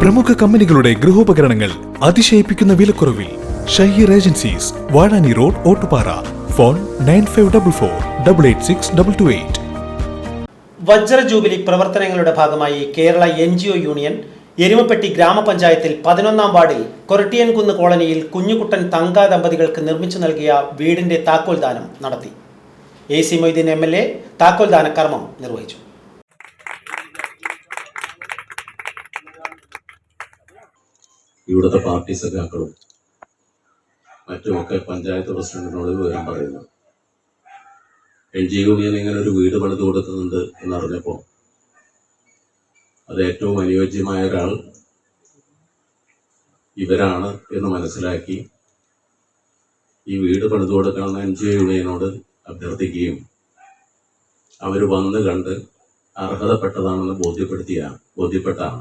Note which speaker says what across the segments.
Speaker 1: പ്രമുഖ കമ്പനികളുടെ ഗൃഹോപകരണങ്ങൾ അതിശയിപ്പിക്കുന്ന വിലക്കുറവിൽ Shaheer agencies Vazhani road Ottupara. Phone nine five double four double eight six double two eight.
Speaker 2: വജ്ര jubilee പ്രവർത്തനങ്ങളുടെ ഭാഗമായി Kerala N G O union Erumapetty ഗ്രാമപഞ്ചായത്തിൽ പതിനൊന്നാം വാർഡിൽ കൊരട്ടിയൻകുന്ന് കോളനിയിൽ കുഞ്ഞുകുട്ടൻ തങ്ക ദമ്പതികൾക്ക് നിർമ്മിച്ചു നൽകിയ വീടിന്റെ താക്കോൽദാനം നടത്തി. A C Moideen M L A താക്കോൽ ദാന കർമ്മം നിർവഹിച്ചു.
Speaker 3: ഇവിടുത്തെ പാർട്ടി സഖാക്കളും മറ്റുമൊക്കെ പഞ്ചായത്ത് പ്രസിഡന്റിനോട് വിവരം പറയുന്നു. എൻ ജി യൂണിയൻ ഇങ്ങനെ ഒരു വീട് പണിത് കൊടുക്കുന്നുണ്ട് എന്നറിഞ്ഞപ്പോൾ അത് ഏറ്റവും അനുയോജ്യമായ ഒരാൾ ഇവരാണ് എന്ന് മനസ്സിലാക്കി ഈ വീട് പണിത് കൊടുക്കണമെന്ന് എൻ ജി യൂണിയനോട് അഭ്യർത്ഥിക്കുകയും അവർ വന്ന് കണ്ട് അർഹതപ്പെട്ടതാണെന്ന് ബോധ്യപ്പെടുത്തിയ ബോധ്യപ്പെട്ടാണ്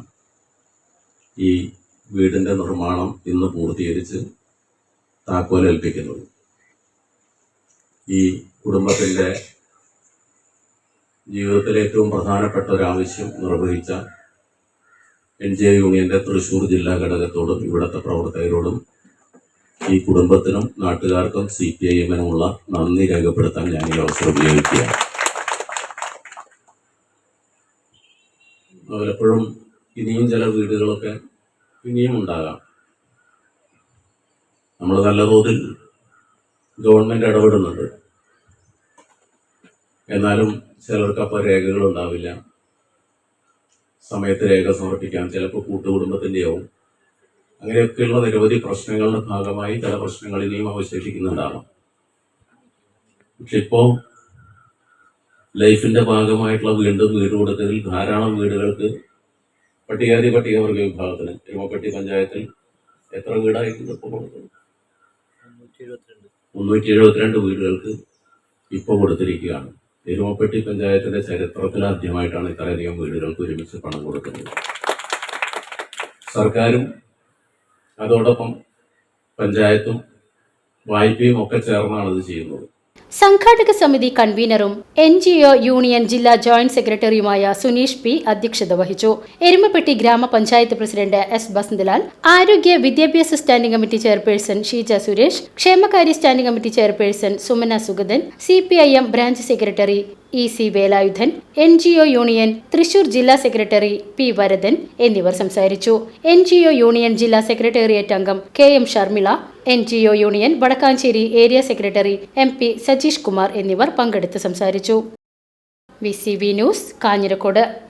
Speaker 3: ഈ വീടിന്റെ നിർമ്മാണം ഇന്ന് പൂർത്തീകരിച്ച് താക്കോലേൽപ്പിക്കുന്നത് ഈ കുടുംബത്തിന്റെ ജീവിതത്തിലെ ഏറ്റവും പ്രധാനപ്പെട്ട ഒരു ആവശ്യം നിർവഹിച്ച എൻ ജെ യൂണിയന്റെ തൃശൂർ ജില്ലാ ഘടകത്തോടും ഇവിടുത്തെ പ്രവർത്തകരോടും ഈ കുടുംബത്തിനും നാട്ടുകാർക്കും സി പി ഐ എമ്മിനുമുള്ള നന്ദി രേഖപ്പെടുത്താൻ ഞാൻ ഈ അവസരം ഉപയോഗിക്കുകയാണ്. പലപ്പോഴും ഇനിയും ചില വീടുകളൊക്കെ ഇനിയും ഉണ്ടാകാം. നമ്മൾ നല്ല തോതിൽ ഗവൺമെന്റ് ഇടപെടുന്നുണ്ട്. എന്നാലും ചിലർക്ക് രേഖകൾ ഉണ്ടാവില്ല. സമയത്ത് രേഖ സമർപ്പിക്കാം ചിലപ്പോൾ കൂട്ടുകുടുംബത്തിന്റെയാവും അങ്ങനെയൊക്കെയുള്ള നിരവധി പ്രശ്നങ്ങളുടെ ഭാഗമായി ചില പ്രശ്നങ്ങൾ ഇനിയും അവശേഷിക്കുന്നുണ്ടാവാം. പക്ഷെ ഇപ്പോൾ ലൈഫിന്റെ ഭാഗമായിട്ടുള്ള വീണ്ടും വീട് കൊടുക്കലിൽ ധാരാളം വീടുകൾക്ക് പട്ടികാതി പട്ടികവർഗ വിഭാഗത്തിന് എരുമപ്പെട്ടി പഞ്ചായത്തിൽ എത്ര വീടായിരുന്നു ഇപ്പോൾ കൊടുക്കുന്നത് മുന്നൂറ്റി എഴുപത്തിരണ്ട് വീടുകൾക്ക് ഇപ്പോൾ കൊടുത്തിരിക്കുകയാണ്. എരുമപ്പെട്ടി പഞ്ചായത്തിന്റെ ചരിത്രത്തിൽ ആദ്യമായിട്ടാണ് ഇത്രയധികം വീടുകൾക്ക് ഒരുമിച്ച് പണം കൊടുക്കുന്നത്. സർക്കാരും അതോടൊപ്പം പഞ്ചായത്തും വായ്പയും ഒക്കെ ചേർന്നാണ് ഇത് ചെയ്യുന്നത്.
Speaker 4: സംഘാടക സമിതി കൺവീനറും എൻ ജി ഒ യൂണിയൻ ജില്ലാ ജോയിന്റ് സെക്രട്ടറിയുമായ സുനീഷ് പി അധ്യക്ഷത വഹിച്ചു. എരുമപ്പെട്ടി ഗ്രാമപഞ്ചായത്ത് പ്രസിഡന്റ് എസ് ബസന്തലാൽ ആരോഗ്യ വിദ്യാഭ്യാസ standing committee chairperson Sheeja Suresh ക്ഷേമകാര്യ standing committee chairperson Sumana Sugathan C branch secretary E C Velayudhan N G O union Thrissur ജില്ലാ സെക്രട്ടറി പി വരദൻ എന്നിവർ സംസാരിച്ചു. എൻ ജി ഒ യൂണിയൻ ജില്ലാ സെക്രട്ടേറിയറ്റ് അംഗം K M Sharmila N G O union Vadakkanchery area secretary M P Sajeesh Kumar എന്നിവർ പങ്കെടുത്ത് സംസാരിച്ചു. V C V news Kanjirakode.